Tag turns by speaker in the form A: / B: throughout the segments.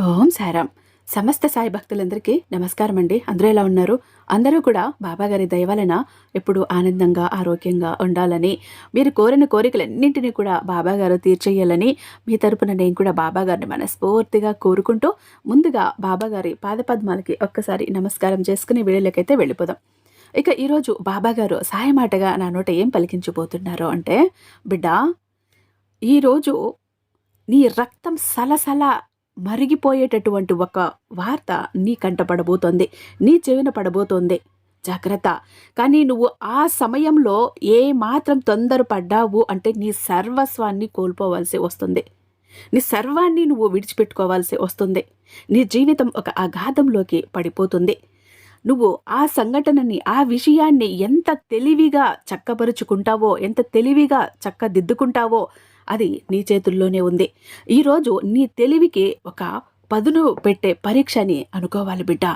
A: ఓం సారాం. సమస్త సాయి భక్తులందరికీ నమస్కారం అండి అందరూ ఎలా ఉన్నారు? అందరూ కూడా బాబాగారి దయవలన ఎప్పుడు ఆనందంగా ఆరోగ్యంగా ఉండాలని మీరు కోరిన కోరికలన్నింటినీ కూడా బాబాగారు తీర్చేయాలని మీ తరపున నేను కూడా బాబాగారిని మనస్ఫూర్తిగా కోరుకుంటూ ముందుగా బాబాగారి పాదపద్మాలకి ఒక్కసారి నమస్కారం చేసుకుని వీడియోలకైతే వెళ్ళిపోదాం. ఇక ఈరోజు బాబాగారు సాయమాటగా నా నోట ఏం పలికించబోతున్నారు అంటే బిడ్డ ఈరోజు నీ రక్తం సలసల మరిగిపోయేటటువంటి ఒక వార్త నీ కంటపడబోతోంది నీ చెవిన పడబోతోంది. జాగ్రత్త. కానీ నువ్వు ఆ సమయంలో ఏ మాత్రం తొందరపడ్డావు అంటే నీ సర్వస్వాన్ని కోల్పోవలసి వస్తుంది. నీ సర్వాన్ని నువ్వు విడిచిపెట్టుకోవాల్సి వస్తుంది. నీ జీవితం ఒక అగాధంలోకి పడిపోతుంది. నువ్వు ఆ సంఘటనని ఆ విషయాన్ని ఎంత తెలివిగా చక్కపరుచుకుంటావో ఎంత తెలివిగా చక్కదిద్దుకుంటావో అది నీ చేతుల్లోనే ఉంది. ఈరోజు నీ తెలివికి ఒక పదును పెట్టే పరీక్షని అనుకోవాలి బిడ్డ.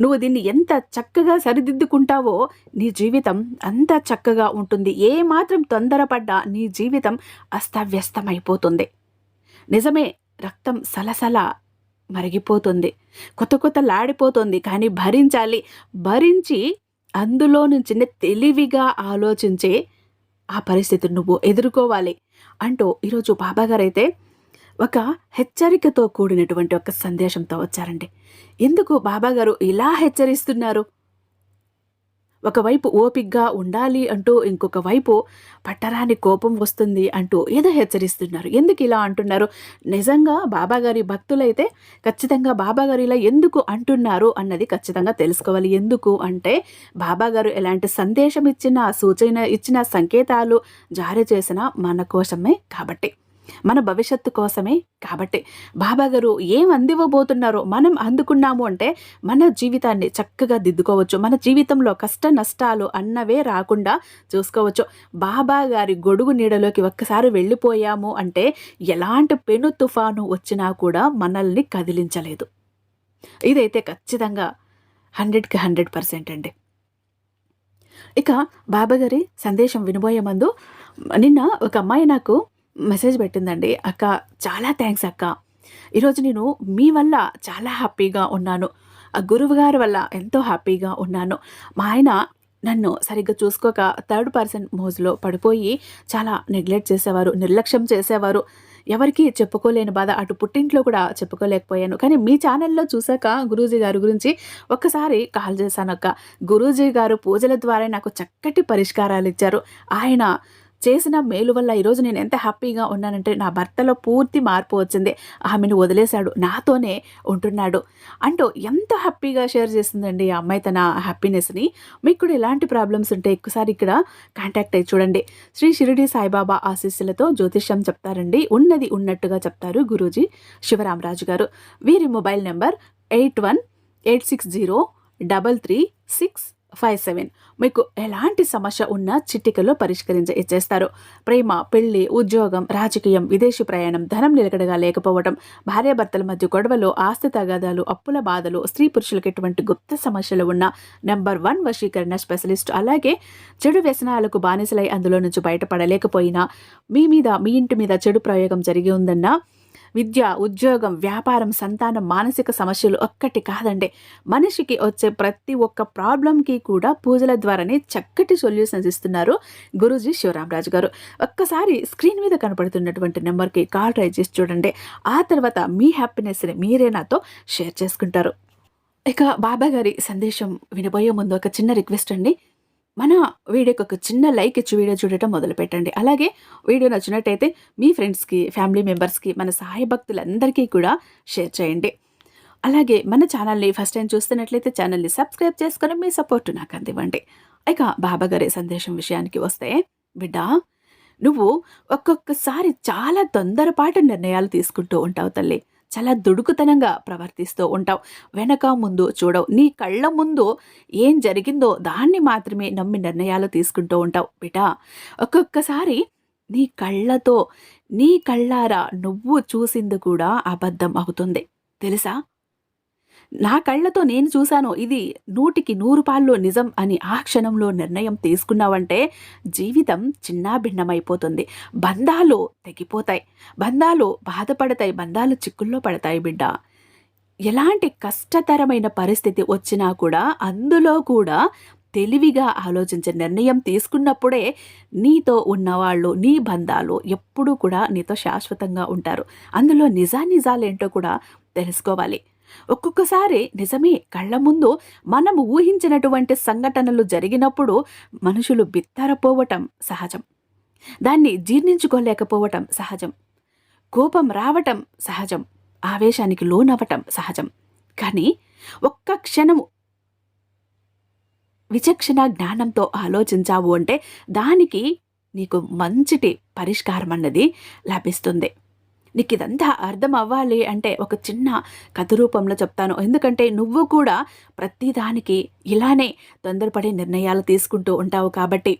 A: నువ్వు దీన్ని ఎంత చక్కగా సరిదిద్దుకుంటావో నీ జీవితం అంత చక్కగా ఉంటుంది. ఏ మాత్రం తొందరపడ్డా నీ జీవితం అస్తవ్యస్తమైపోతుంది. నిజమే రక్తం సలసల మరిగిపోతుంది. కొత్త కొత్త లాడిపోతుంది కానీ భరించాలి. భరించి అందులో నుంచి తెలివిగా ఆలోచించే ఆ పరిస్థితిని నువ్వు ఎదుర్కోవాలి. అంటూ ఈరోజు బాబాగారు అయితే ఒక హెచ్చరికతో కూడినటువంటి ఒక సందేశంతో వచ్చారండి. ఎందుకు బాబాగారు ఇలా హెచ్చరిస్తున్నారు? ఒకవైపు ఓపిగ్గా ఉండాలి అంటూ ఇంకొక వైపు పట్టరాని కోపం వస్తుంది అంటూ ఏదో హెచ్చరిస్తున్నారు. ఎందుకు ఇలా అంటున్నారు? నిజంగా బాబాగారి భక్తులైతే ఖచ్చితంగా బాబాగారు ఇలా ఎందుకు అంటున్నారు అన్నది ఖచ్చితంగా తెలుసుకోవాలి. ఎందుకు అంటే బాబాగారు ఎలాంటి సందేశం ఇచ్చిన సూచన ఇచ్చిన సంకేతాలు జారీ చేసిన మన కోసమే కాబట్టి. మన భవిష్యత్తు కోసమే. కాబట్టి బాబాగారు ఏం అందివ్వబోతున్నారో మనం అందుకున్నాము అంటే మన జీవితాన్ని చక్కగా దిద్దుకోవచ్చు. మన జీవితంలో కష్ట నష్టాలు అన్నవే రాకుండా చూసుకోవచ్చు. బాబా గారి గొడుగు నీడలోకి ఒక్కసారి వెళ్ళిపోయాము అంటే ఎలాంటి పెను తుఫాను వచ్చినా కూడా మనల్ని కదిలించలేదు. ఇదైతే ఖచ్చితంగా హండ్రెడ్కి హండ్రెడ్ పర్సెంట్ అండి. ఇక బాబాగారి సందేశం వినబోయే ముందు నిన్న ఒక అమ్మాయి నాకు మెసేజ్ పెట్టిందండి అక్క చాలా థ్యాంక్స్ అక్క. ఈరోజు నేను మీ వల్ల చాలా హ్యాపీగా ఉన్నాను. ఆ గురువు గారి వల్ల ఎంతో హ్యాపీగా ఉన్నాను. మా ఆయన నన్ను సరిగ్గా చూసుకోక థర్డ్ పర్సన్ మోజులో పడిపోయి చాలా నెగ్లెక్ట్ చేసేవారు నిర్లక్ష్యం చేసేవారు. ఎవరికి చెప్పుకోలేని బాధ అటు పుట్టింట్లో కూడా చెప్పుకోలేకపోయాను. కానీ మీ ఛానల్లో చూసాక గురూజీ గారి గురించి ఒక్కసారి కాల్ చేశాను అక్క గురూజీ గారు పూజల ద్వారా నాకు చక్కటి పరిష్కారాలు ఇచ్చారు. ఆయన చేసిన మేలు వల్ల ఈరోజు నేను ఎంత హ్యాపీగా ఉన్నానంటే నా భర్తలో పూర్తి మార్పు వచ్చింది. ఆమెను వదిలేశాడు. నాతోనే ఉంటున్నాడు. అంటూ ఎంత హ్యాపీగా షేర్ చేసిందండి ఆ అమ్మాయి తన హ్యాపీనెస్ని. మీకు కూడా ఎలాంటి ప్రాబ్లమ్స్ ఉంటే ఎక్కువసారి ఇక్కడ కాంటాక్ట్ అయ్యి చూడండి. శ్రీ షిరిడి సాయిబాబా ఆశీస్సులతో జ్యోతిష్యం చెప్తారండి. ఉన్నది ఉన్నట్టుగా చెప్తారు గురూజీ శివరామరాజు గారు. వీరి mobile number eight one eight six zero double three six five seven. మీకు ఎలాంటి సమస్య ఉన్నా చిట్టికలో పరిష్కరించ ఇచ్చేస్తారు. ప్రేమ పెళ్ళి ఉద్యోగం రాజకీయం విదేశీ ప్రయాణం ధనం నిలకడగా లేకపోవడం భార్యాభర్తల మధ్య గొడవలు ఆస్తి తగాదాలు అప్పుల బాధలు స్త్రీ పురుషులకు ఎటువంటి గుప్త సమస్యలు ఉన్న నెంబర్ వన్ వశీకరణ స్పెషలిస్ట్ అలాగే చెడు వ్యసనాలకు బానిసలై అందులో నుంచి బయటపడలేకపోయినా మీ మీద మీ ఇంటి మీద చెడు ప్రయోగం జరిగి ఉందన్నా విద్య ఉద్యోగం వ్యాపారం సంతానం మానసిక సమస్యలు ఒక్కటి కాదండి. మనిషికి వచ్చే ప్రతి ఒక్క ప్రాబ్లంకి కూడా పూజల ద్వారానే చక్కటి సొల్యూషన్స్ ఇస్తున్నారు గురూజీ శివరామరాజు గారు. ఒక్కసారి స్క్రీన్ మీద కనపడుతున్నటువంటి నెంబర్కి కాల్ ట్రై చేసి చూడండి. ఆ తర్వాత మీ హ్యాపీనెస్ని మీరే నాతో షేర్ చేసుకుంటారు. ఇక బాబా గారి సందేశం వినబోయే ముందు ఒక చిన్న రిక్వెస్ట్ అండి. మన వీడియోకి ఒక చిన్న లైక్ ఇచ్చి వీడియో చూడటం మొదలుపెట్టండి. అలాగే వీడియో నచ్చినట్టయితే మీ ఫ్రెండ్స్కి ఫ్యామిలీ మెంబర్స్కి మన సహాయ భక్తులందరికీ కూడా షేర్ చేయండి. అలాగే మన ఛానల్ని ఫస్ట్ టైం చూస్తున్నట్లయితే ఛానల్ని సబ్స్క్రైబ్ చేసుకొని మీ సపోర్ట్ నాకు అందివ్వండి. ఇక బాబాగారి సందేశం విషయానికి వస్తే బిడ్డ నువ్వు ఒక్కొక్కసారి చాలా తొందరపాటు నిర్ణయాలు తీసుకుంటూ ఉంటావు తల్లి. చాలా దుడుకుతనంగా ప్రవర్తిస్తూ ఉంటావు. వెనక ముందు చూడవు. నీ కళ్ళ ముందు ఏం జరిగిందో దాన్ని మాత్రమే నమ్మి నిర్ణయాలు తీసుకుంటూ ఉంటావు. బిటా ఒక్కొక్కసారి నీ కళ్ళతో నీ కళ్ళారా నువ్వు చూసింది కూడా అబద్ధం అవుతుంది. తెలుసా? నా కళ్ళతో నేను చూశాను ఇది నూటికి నూరు పాల్లో నిజం అని ఆ క్షణంలో నిర్ణయం తీసుకున్నావంటే జీవితం చిన్నా భిన్నమైపోతుంది బంధాలు తెగిపోతాయి. బంధాలు బాధపడతాయి. బంధాలు చిక్కుల్లో పడతాయి బిడ్డ. ఎలాంటి కష్టతరమైన పరిస్థితి వచ్చినా కూడా అందులో కూడా తెలివిగా ఆలోచించే నిర్ణయం తీసుకున్నప్పుడే నీతో ఉన్నవాళ్ళు నీ బంధాలు ఎప్పుడూ కూడా నీతో శాశ్వతంగా ఉంటారు. అందులో నిజానిజాలేంటో కూడా తెలుసుకోవాలి. ఒక్కొక్కసారి నిజమే కళ్ళ ముందు మనము ఊహించినటువంటి సంఘటనలు జరిగినప్పుడు మనుషులు బిత్తరపోవటం సహజం. దాన్ని జీర్ణించుకోలేకపోవటం సహజం. కోపం రావటం సహజం. ఆవేశానికి లోనవ్వటం సహజం. కానీ ఒక్క క్షణము విచక్షణ జ్ఞానంతో ఆలోచించావు అంటే దానికి నీకు మంచిటి పరిష్కారం అన్నది లభిస్తుంది. నీకు ఇదంతా అర్థం అవ్వాలి అంటే ఒక చిన్న కథ రూపంలో చెప్తాను. ఎందుకంటే నువ్వు కూడా ప్రతిదానికి ఇలానే తొందరపడే నిర్ణయాలు తీసుకుంటూ ఉంటావు కాబట్టి.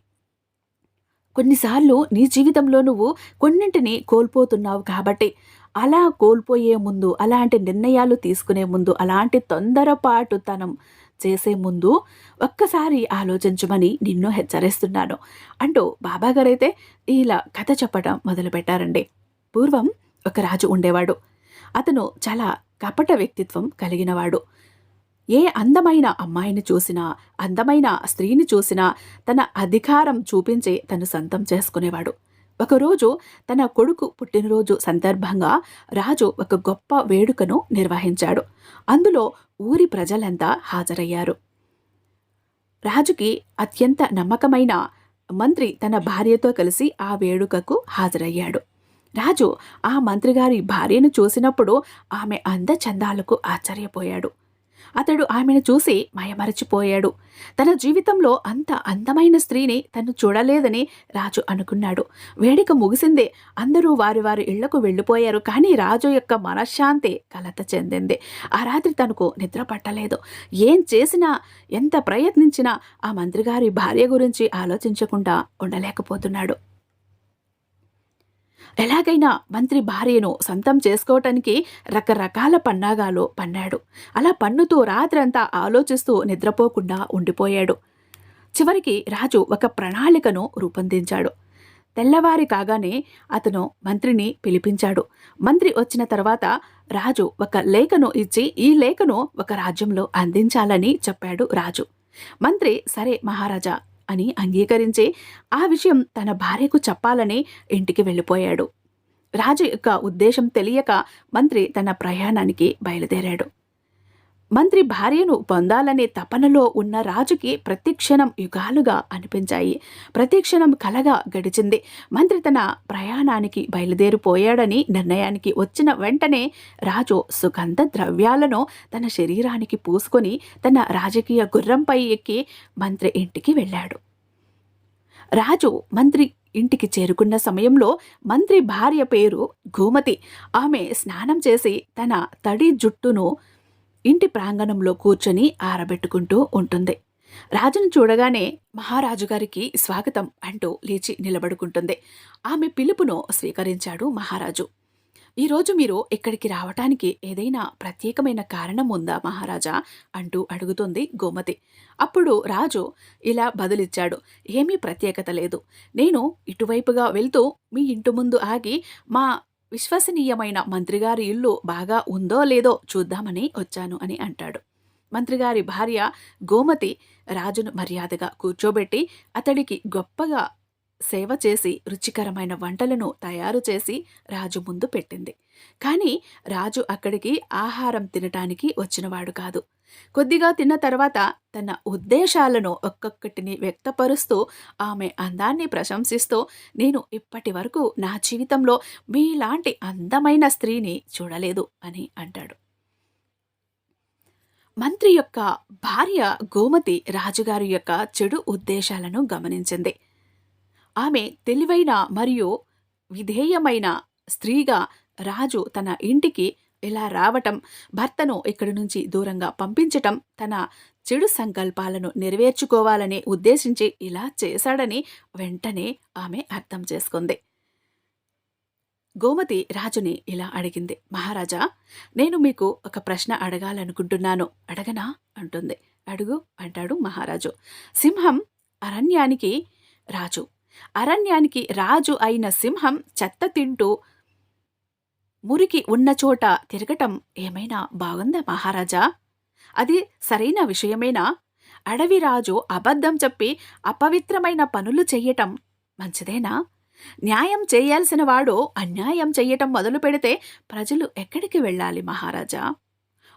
A: కొన్నిసార్లు నీ జీవితంలో నువ్వు కొన్నింటిని కోల్పోతున్నావు కాబట్టి. అలా కోల్పోయే ముందు అలాంటి నిర్ణయాలు తీసుకునే ముందు అలాంటి తొందరపాటుతనం చేసే ముందు ఒక్కసారి ఆలోచించమని నిన్ను హెచ్చరిస్తున్నాను. అంటూ బాబాగారైతే ఇలా కథ చెప్పడం మొదలుపెట్టారండి. పూర్వం ఒక రాజు ఉండేవాడు. అతను చాలా కపట వ్యక్తిత్వం కలిగినవాడు. ఏ అందమైన అమ్మాయిని చూసినా అందమైన స్త్రీని చూసినా తన అధికారం చూపించి తను సొంతం చేసుకునేవాడు. ఒకరోజు తన కొడుకు పుట్టినరోజు సందర్భంగా రాజు ఒక గొప్ప వేడుకను నిర్వహించాడు. అందులో ఊరి ప్రజలంతా హాజరయ్యారు. రాజుకి అత్యంత నమ్మకమైన మంత్రి తన భార్యతో కలిసి ఆ వేడుకకు హాజరయ్యాడు. రాజు ఆ మంత్రిగారి భార్యను చూసినప్పుడు ఆమె అందచందాలకు ఆశ్చర్యపోయాడు. అతడు ఆమెను చూసి మయమరచిపోయాడు. తన జీవితంలో అంత అందమైన స్త్రీని తను చూడలేదని రాజు అనుకున్నాడు. వేడిక ముగిసిందే అందరూ వారి వారి ఇళ్ళకు వెళ్ళిపోయారు కానీ రాజు యొక్క మనశ్శాంతి కలత చెందింది. ఆ రాత్రి తనకు నిద్ర పట్టలేదు. ఏం చేసినా ఎంత ప్రయత్నించినా ఆ మంత్రిగారి భార్య గురించి ఆలోచించకుండా ఉండలేకపోతున్నాడు. ఎలాగైనా మంత్రి భార్యను సొంతం చేసుకోవటానికి రకరకాల పన్నాగాలు పన్నాడు. అలా పన్నుతూ రాత్రంతా ఆలోచిస్తూ నిద్రపోకుండా ఉండిపోయాడు. చివరికి రాజు ఒక ప్రణాళికను రూపొందించాడు. తెల్లవారి కాగానే అతను మంత్రిని పిలిపించాడు. మంత్రి వచ్చిన తర్వాత రాజు ఒక లేఖను ఇచ్చి ఈ లేఖను ఒక రాజ్యంలో అందించాలని చెప్పాడు రాజు. మంత్రి సరే మహారాజా అని అంగీకరించి ఆ విషయం తన భార్యకు చెప్పాలని ఇంటికి వెళ్ళిపోయాడు. రాజు యొక్క ఉద్దేశం తెలియక మంత్రి తన ప్రయాణానికి బయలుదేరాడు. మంత్రి భార్యను పొందాలనే తపనలో ఉన్న రాజుకి ప్రతిక్షణం యుగాలుగా అనిపించాయి. ప్రతిక్షణం కలగా గడిచింది. మంత్రి తన ప్రయాణానికి బయలుదేరిపోయాడని నిర్ణయానికి వచ్చిన వెంటనే రాజు సుగంధ ద్రవ్యాలను తన శరీరానికి పూసుకొని తన రాజకీయ గుర్రంపై ఎక్కి మంత్రి ఇంటికి వెళ్ళాడు. రాజు మంత్రి ఇంటికి చేరుకున్న సమయంలో మంత్రి భార్య పేరు గోమతి. ఆమె స్నానం చేసి తన తడి జుట్టును ఇంటి ప్రాంగణంలో కూర్చొని ఆరబెట్టుకుంటూ ఉంటుంది. రాజును చూడగానే మహారాజు గారికి స్వాగతం అంటూ లేచి నిలబడుకుంటుంది. ఆమె పిలుపును స్వీకరించాడు మహారాజు. ఈరోజు మీరు ఇక్కడికి రావటానికి ఏదైనా ప్రత్యేకమైన కారణం ఉందా మహారాజా? అంటూ అడుగుతుంది గోమతి. అప్పుడు రాజు ఇలా బదులిచ్చాడు. ఏమీ ప్రత్యేకత లేదు. నేను ఇటువైపుగా వెళ్తూ మీ ఇంటి ముందు ఆగి మా విశ్వసనీయమైన మంత్రిగారి ఇల్లు బాగా ఉందో లేదో చూద్దామని వచ్చాను అని అంటాడు. మంత్రిగారి భార్య గోమతి రాజును మర్యాదగా కూర్చోబెట్టి అతడికి గొప్పగా సేవ చేసి రుచికరమైన వంటలను తయారు చేసి రాజు ముందు పెట్టింది. కానీ రాజు అక్కడికి ఆహారం తినటానికి వచ్చినవాడు కాదు. కొద్దిగా తిన్న తర్వాత తన ఉద్దేశాలను ఒక్కొక్కటిని వ్యక్తపరుస్తూ ఆమె అందాన్ని ప్రశంసిస్తూ నేను ఇప్పటి వరకు నా జీవితంలో మీలాంటి అందమైన స్త్రీని చూడలేదు అని అంటాడు. మంత్రి యొక్క భార్య గోమతి రాజుగారి యొక్క చెడు ఉద్దేశాలను గమనించింది. ఆమె తెలివైన మరియు విధేయమైన స్త్రీగా రాజు తన ఇంటికి ఇలా రావటం భర్తను ఇక్కడి నుంచి దూరంగా పంపించటం తన చెడు సంకల్పాలను నెరవేర్చుకోవాలని ఉద్దేశించి ఇలా చేశాడని వెంటనే ఆమె అర్థం చేసుకుంది. గోమతి రాజుని ఇలా అడిగింది. మహారాజా నేను మీకు ఒక ప్రశ్న అడగాలనుకుంటున్నాను. అడగనా? అంటుంది. అడుగు అంటాడు మహారాజు. సింహం అరణ్యానికి రాజు. అరణ్యానికి రాజు అయిన సింహం చెత్త తింటూ మురికి ఉన్న చోట తిరగటం ఏమైనా బాగుందా మహారాజా? అది సరైన విషయమేనా? అడవి రాజు అబద్ధం చెప్పి అపవిత్రమైన పనులు చెయ్యటం మంచిదేనా? న్యాయం చేయాల్సిన వాడు అన్యాయం చెయ్యటం మొదలు పెడితే ప్రజలు ఎక్కడికి వెళ్ళాలి మహారాజా?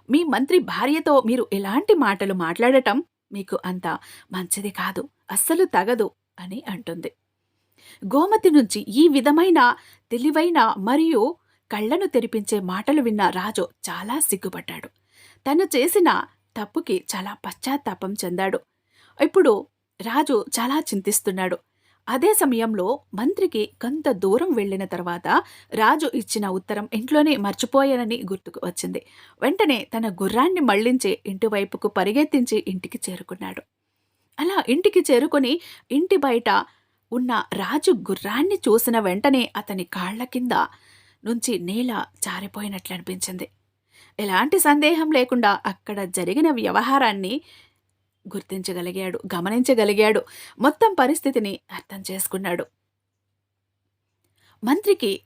A: మీ మంత్రి భార్యతో మీరు ఎలాంటి మాటలు మాట్లాడటం మీకు అంత మంచిది కాదు అస్సలు తగదు అని అంటుంది. గోమతి నుంచి ఈ విధమైన తెలివైన మరియు కళ్ళను తెరిపించే మాటలు విన్న రాజు చాలా సిగ్గుపడ్డాడు. తను చేసిన తప్పుకి చాలా పశ్చాత్తాపం చెందాడు. ఇప్పుడు రాజు చాలా చింతిస్తున్నాడు. అదే సమయంలో మంత్రికి కొంత దూరం వెళ్ళిన తర్వాత రాజు ఇచ్చిన ఉత్తరం ఇంట్లోనే మర్చిపోయానని గుర్తుకు వచ్చింది. వెంటనే తన గుర్రాన్ని మళ్ళించి ఇంటివైపుకు పరిగెత్తించి ఇంటికి చేరుకున్నాడు. అలా ఇంటికి చేరుకొని ఇంటి బయట ఉన్న రాజు గుర్రాన్ని చూసిన వెంటనే అతని కాళ్ళ కింద నుంచి నేల జారిపోయినట్లు అనిపించింది. ఎలాంటి సందేహం లేకుండా అక్కడ జరిగిన వ్యవహారాన్ని గుర్తించగలిగాడు గమనించగలిగాడు మొత్తం పరిస్థితిని అర్థం చేసుకున్నాడు. మంత్రికి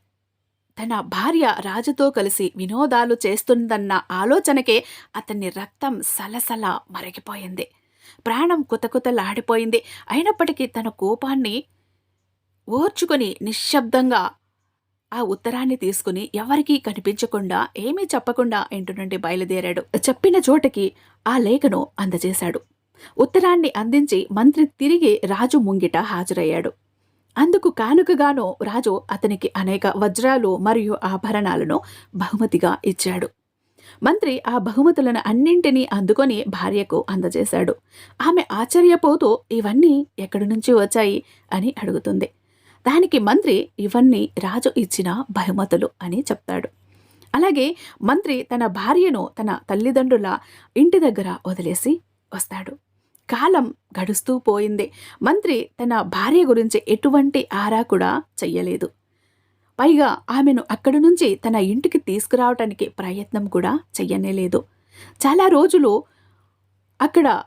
A: తన భార్య రాజుతో కలిసి వినోదాలు చేస్తుందన్న ఆలోచనకే అతన్ని రక్తం సలసల మరిగిపోయింది. ప్రాణం కుతకుతలాడిపోయింది. అయినప్పటికీ తన కోపాన్ని ఓర్చుకొని నిశ్శబ్దంగా ఆ ఉత్తరాన్ని తీసుకుని ఎవరికీ కనిపించకుండా ఏమీ చెప్పకుండా ఇంటి నుండి బయలుదేరాడు. చెప్పిన చోటకి ఆ లేఖను అందజేశాడు. ఉత్తరాన్ని అందించి మంత్రి తిరిగి రాజు ముంగిట హాజరయ్యాడు. అందుకు కానుకగాను రాజు అతనికి అనేక వజ్రాలు మరియు ఆభరణాలను బహుమతిగా ఇచ్చాడు. మంత్రి ఆ బహుమతులను అన్నింటినీ అందుకొని భార్యకు అందజేశాడు. ఆమె ఆశ్చర్యపోతూ ఇవన్నీ ఎక్కడి నుంచి వచ్చాయి? అని అడుగుతుంది. దానికి మంత్రి ఇవన్నీ రాజు ఇచ్చిన బహుమతులు అని చెప్తాడు. అలాగే మంత్రి తన భార్యను తన తల్లిదండ్రుల ఇంటి దగ్గర వదిలేసి వస్తాడు. కాలం గడుస్తూ పోయింది. మంత్రి తన భార్య గురించి ఎటువంటి ఆరా కూడా చెయ్యలేదు. పైగా ఆమెను అక్కడి నుంచి తన ఇంటికి తీసుకురావటానికి ప్రయత్నం కూడా చెయ్యనేలేదు. చాలా రోజులు అక్కడ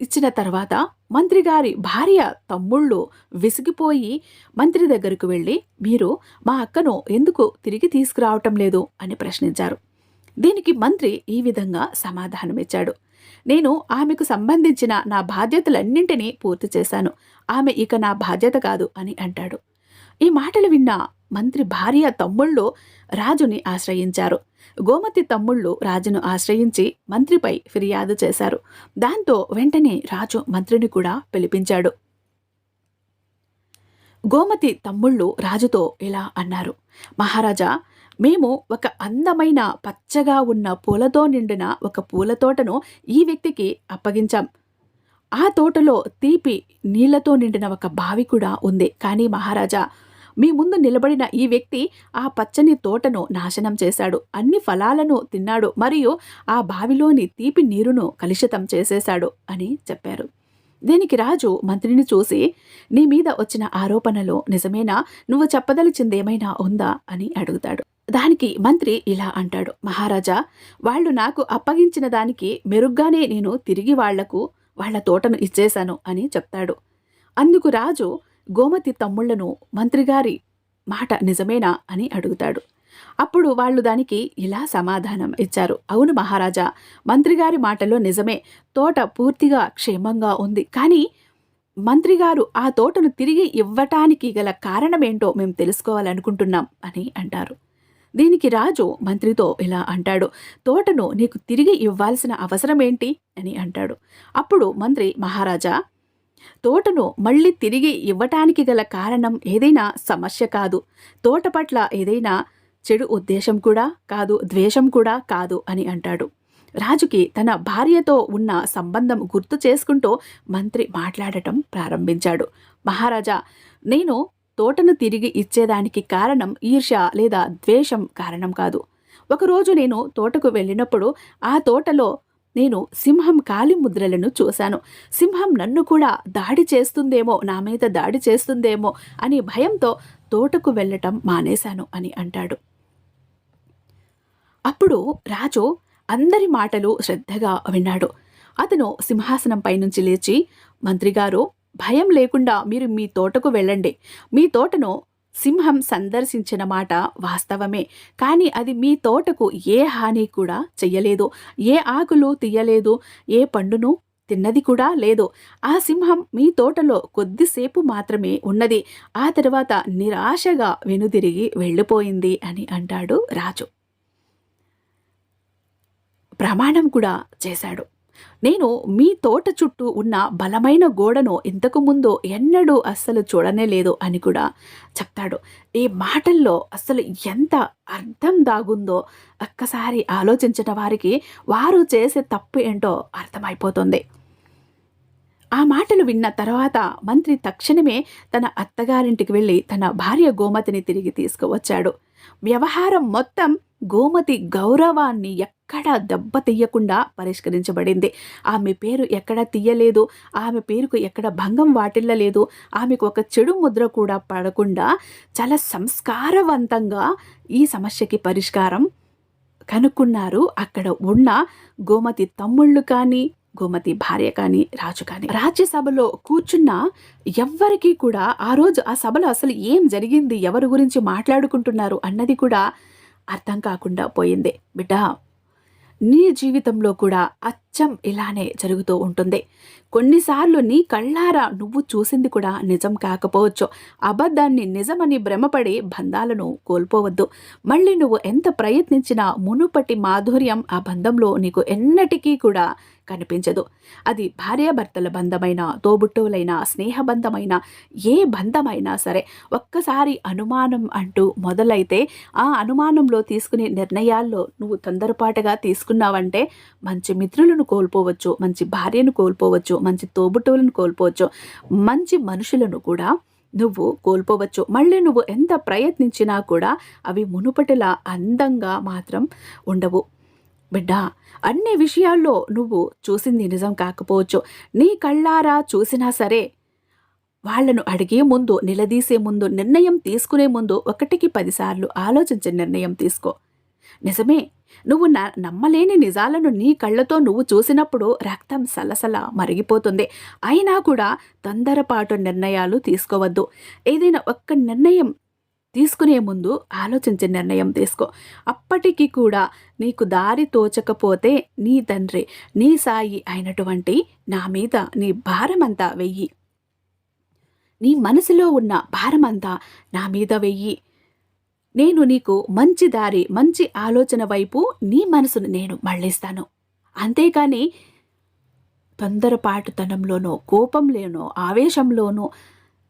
A: ఇచ్చిన తర్వాత మంత్రి గారి భార్య తమ్ముళ్ళు విసిగిపోయి మంత్రి దగ్గరకు వెళ్ళి మీరు మా అక్కను ఎందుకు తిరిగి తీసుకురావటం లేదు? అని ప్రశ్నించారు. దీనికి మంత్రి ఈ విధంగా సమాధానమిచ్చాడు. నేను ఆమెకు సంబంధించిన నా బాధ్యతలన్నింటినీ పూర్తి చేశాను. ఆమె ఇక నా బాధ్యత కాదు అని అంటాడు. ఈ మాటలు విన్న మంత్రి భార్య తమ్ముళ్ళు రాజుని ఆశ్రయించారు. గోమతి తమ్ముళ్ళు రాజును ఆశ్రయించి మంత్రిపై ఫిర్యాదు చేశారు. దాంతో వెంటనే రాజు మంత్రిని కూడా పిలిపించాడు. గోమతి తమ్ముళ్ళు రాజుతో ఇలా అన్నారు. మహారాజా మేము ఒక అందమైన పచ్చగా ఉన్న పూలతో నిండిన ఒక పూల తోటను ఈ వ్యక్తికి అప్పగించాం. ఆ తోటలో తీపి నీళ్ళతో నిండిన ఒక బావి కూడా ఉంది. కానీ మహారాజా మీ ముందు నిలబడిన ఈ వ్యక్తి ఆ పచ్చని తోటను నాశనం చేశాడు. అన్ని ఫలాలను తిన్నాడు మరియు ఆ బావిలోని తీపి నీరును కలుషితం చేసేశాడు అని చెప్పారు. దీనికి రాజు మంత్రిని చూసి నీ మీద వచ్చిన ఆరోపణలు నిజమేనా? నువ్వు చెప్పదలిచిందేమైనా ఉందా? అని అడుగుతాడు. దానికి మంత్రి ఇలా అంటాడు మహారాజా వాళ్ళు నాకు అప్పగించిన దానికి మెరుగ్గానే నేను తిరిగి వాళ్ళకు వాళ్ళ తోటను ఇచ్చేశాను అని చెప్తాడు. అందుకు రాజు గోమతి తమ్ముళ్ళను మంత్రిగారి మాట నిజమేనా అని అడుగుతాడు. అప్పుడు వాళ్ళు దానికి ఇలా సమాధానం ఇచ్చారు. అవును మహారాజా మంత్రిగారి మాటలో నిజమే. తోట పూర్తిగా క్షేమంగా ఉంది. కానీ మంత్రిగారు ఆ తోటను తిరిగి ఇవ్వటానికి గల కారణమేంటో మేము తెలుసుకోవాలనుకుంటున్నాం అని అంటారు. దీనికి రాజు మంత్రితో ఇలా అంటాడు. తోటను నీకు తిరిగి ఇవ్వాల్సిన అవసరమేంటి అని అంటాడు. అప్పుడు మంత్రి మహారాజా తోటను మళ్ళీ తిరిగి ఇవ్వటానికి గల కారణం ఏదైనా సమస్య కాదు. తోట పట్ల ఏదైనా చెడు ఉద్దేశం కూడా కాదు ద్వేషం కూడా కాదు అని అంటాడు. రాజుకి తన భార్యతో ఉన్న సంబంధం గుర్తు చేసుకుంటూ మంత్రి మాట్లాడటం ప్రారంభించాడు. మహారాజా నేను తోటను తిరిగి ఇచ్చేదానికి కారణం ఈర్ష్య లేదా ద్వేషం కారణం కాదు. ఒకరోజు నేను తోటకు వెళ్ళినప్పుడు ఆ తోటలో నేను సింహం కాలి ముద్రలను చూశాను. సింహం నన్ను కూడా దాడి చేస్తుందేమో నా మీద దాడి చేస్తుందేమో అని భయంతో తోటకు వెళ్ళటం మానేశాను అని అంటాడు. అప్పుడు రాజు అందరి మాటలు శ్రద్ధగా విన్నాడు. అతను సింహాసనంపై నుంచి లేచి మంత్రిగారు భయం లేకుండా మీరు మీ తోటకు వెళ్ళండి. మీ తోటను సింహం సందర్శించిన మాట వాస్తవమే. కానీ అది మీ తోటకు ఏ హాని కూడా చెయ్యలేదు. ఏ ఆకులు తీయలేదు. ఏ పండును తిన్నది కూడా లేదు. ఆ సింహం మీ తోటలో కొద్దిసేపు మాత్రమే ఉన్నది. ఆ తర్వాత నిరాశగా వెనుదిరిగి వెళ్ళిపోయింది అని అంటాడు రాజు. ప్రమాణం కూడా చేశాడు. నేను మీ తోట చుట్టూ ఉన్న బలమైన గోడను ఇంతకు ముందు ఎన్నడూ అస్సలు చూడనే లేదు అని కూడా చెప్తాడు. ఈ మాటల్లో అస్సలు ఎంత అర్థం దాగుందో ఒక్కసారి ఆలోచించిన వారికి వారు చేసే తప్పు ఏంటో అర్థమైపోతుంది. ఆ మాటలు విన్న తర్వాత మంత్రి తక్షణమే తన అత్తగారింటికి వెళ్ళి తన భార్య గోమతిని తిరిగి తీసుకువచ్చాడు. వ్యవహారం మొత్తం గోమతి గౌరవాన్ని ఎక్కడా దెబ్బ తీయకుండా పరిష్కరించబడింది. ఆమె పేరు ఎక్కడ తీయలేదు ఆమె పేరుకు ఎక్కడ భంగం వాటిల్లలేదు ఆమెకు ఒక చెడు ముద్ర కూడా పడకుండా చాలా సంస్కారవంతంగా ఈ సమస్యకి పరిష్కారం కనుక్కున్నారు. అక్కడ ఉన్న గోమతి తమ్ముళ్ళు కానీ గోమతి భార్య కానీ రాజు కానీ రాజ్యసభలో కూర్చున్న ఎవ్వరికీ కూడా ఆ రోజు ఆ సభలో అసలు ఏం జరిగింది ఎవరి గురించి మాట్లాడుకుంటున్నారు అన్నది కూడా అర్థం కాకుండా పోయింది. బిడ్డ నీ జీవితంలో కూడా నిత్యం ఇలానే జరుగుతూ ఉంటుంది. కొన్నిసార్లు నీ కళ్ళారా నువ్వు చూసింది కూడా నిజం కాకపోవచ్చు. అబద్ధాన్ని నిజమని భ్రమపడి బంధాలను కోల్పోవద్దు. మళ్ళీ నువ్వు ఎంత ప్రయత్నించినా మునుపటి మాధుర్యం ఆ బంధంలో నీకు ఎన్నటికీ కూడా కనిపించదు. అది భార్యాభర్తల బంధమైన తోబుట్టువులైన స్నేహబంధమైన ఏ బంధమైనా సరే ఒక్కసారి అనుమానం అంటూ మొదలైతే ఆ అనుమానంలో తీసుకునే నిర్ణయాల్లో నువ్వు తొందరపాటుగా తీసుకున్నావంటే మంచి మిత్రులను కోల్పోవచ్చు మంచి భార్యను కోల్పోవచ్చు మంచి తోబుట్టువులను కోల్పోవచ్చు మంచి మనుషులను కూడా నువ్వు కోల్పోవచ్చు. మళ్ళీ నువ్వు ఎంత ప్రయత్నించినా కూడా అవి మునుపటిలా అందంగా మాత్రం ఉండవు. బిడ్డ అన్ని విషయాల్లో నువ్వు చూసింది నిజం కాకపోవచ్చు. నీ కళ్ళారా చూసినా సరే వాళ్ళను అడిగే ముందు నిలదీసే ముందు నిర్ణయం తీసుకునే ముందు ఒకటికి పదిసార్లు ఆలోచించే నిర్ణయం తీసుకో. నిజమే నువ్వు నమ్మలేని నిజాలను నీ కళ్ళతో నువ్వు చూసినప్పుడు రక్తం సలసల మరిగిపోతుంది. అయినా కూడా తొందరపాటు నిర్ణయాలు తీసుకోవద్దు. ఏదైనా ఒక్క నిర్ణయం తీసుకునే ముందు ఆలోచించే నిర్ణయం తీసుకో. అప్పటికి కూడా నీకు దారి తోచకపోతే నీ తండ్రి నీ సాయి అయినటువంటి నా మీద నీ భారమంతా వెయ్యి. నీ మనసులో ఉన్న భారమంతా నా మీద వెయ్యి. నేను నీకు మంచి దారి మంచి ఆలోచన వైపు నీ మనసును నేను మళ్ళిస్తాను. అంతేకాని తొందరపాటుతనంలోనో కోపంలోనో ఆవేశంలోనో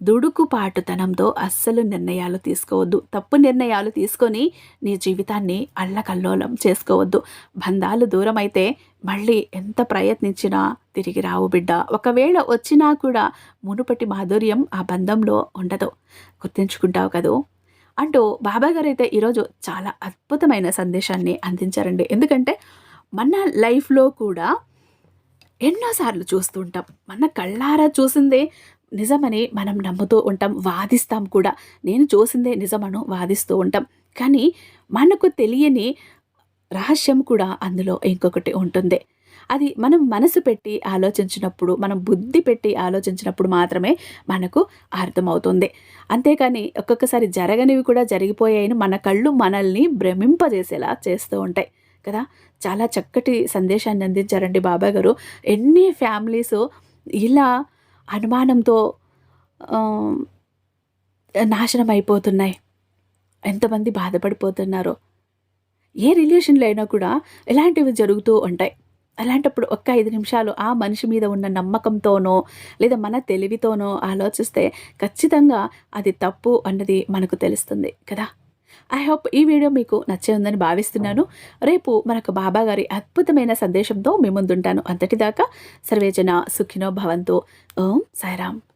A: దుడుకుపాటుతనంతో అస్సలు నిర్ణయాలు తీసుకోవద్దు. తప్పు నిర్ణయాలు తీసుకొని నీ జీవితాన్ని అల్లకల్లోలం చేసుకోవద్దు. బంధాలు దూరం అయితే మళ్ళీ ఎంత ప్రయత్నించినా తిరిగి రావు బిడ్డ. ఒకవేళ వచ్చినా కూడా మునుపటి మాధుర్యం ఆ బంధంలో ఉండదు. గుర్తుంచుకుంటావు కదూ? అంటూ బాబా గారు అయితే ఈరోజు చాలా అద్భుతమైన సందేశాన్ని అందించారండి. ఎందుకంటే మన లైఫ్లో కూడా ఎన్నోసార్లు చూస్తుంటాం మన కళ్ళారా చూసిందే నిజమని మనం నమ్ముతూ ఉంటాం వాదిస్తాం కూడా. నేను చూసిందే నిజమను వాదిస్తూ ఉంటాం. కానీ మనకు తెలియని రహస్యం కూడా అందులో ఇంకొకటి ఉంటుంది. అది మనం మనసు పెట్టి ఆలోచించినప్పుడు మనం బుద్ధి పెట్టి ఆలోచించినప్పుడు మాత్రమే మనకు అర్థమవుతుంది. అంతేకాని ఒక్కొక్కసారి జరగనివి కూడా జరిగిపోయాయని మన కళ్ళు మనల్ని భ్రమింపజేసేలా చేస్తూ ఉంటాయి కదా? చాలా చక్కటి సందేశాన్ని అందించారండి బాబా గారు. ఎన్ని ఫ్యామిలీస్ ఇలా అనుమానంతో నాశనం అయిపోతున్నాయి ఎంతమంది బాధపడిపోతున్నారో. ఏ రిలేషన్లో అయినా కూడా ఇలాంటివి జరుగుతూ ఉంటాయి. అలాంటప్పుడు ఒక్క ఐదు నిమిషాలు ఆ మనిషి మీద ఉన్న నమ్మకంతోనో లేదా మన తెలివితోనో ఆలోచిస్తే ఖచ్చితంగా అది తప్పు అన్నది మనకు తెలుస్తుంది కదా. ఐ హోప్ ఈ వీడియో మీకు నచ్చే ఉందని భావిస్తున్నాను. రేపు మనకు బాబా గారి అద్భుతమైన సందేశంతో మీ ముందుంటాను. అంతటిదాకా సర్వేజన సుఖినో భవంతు. ఓం సాయిరామ్.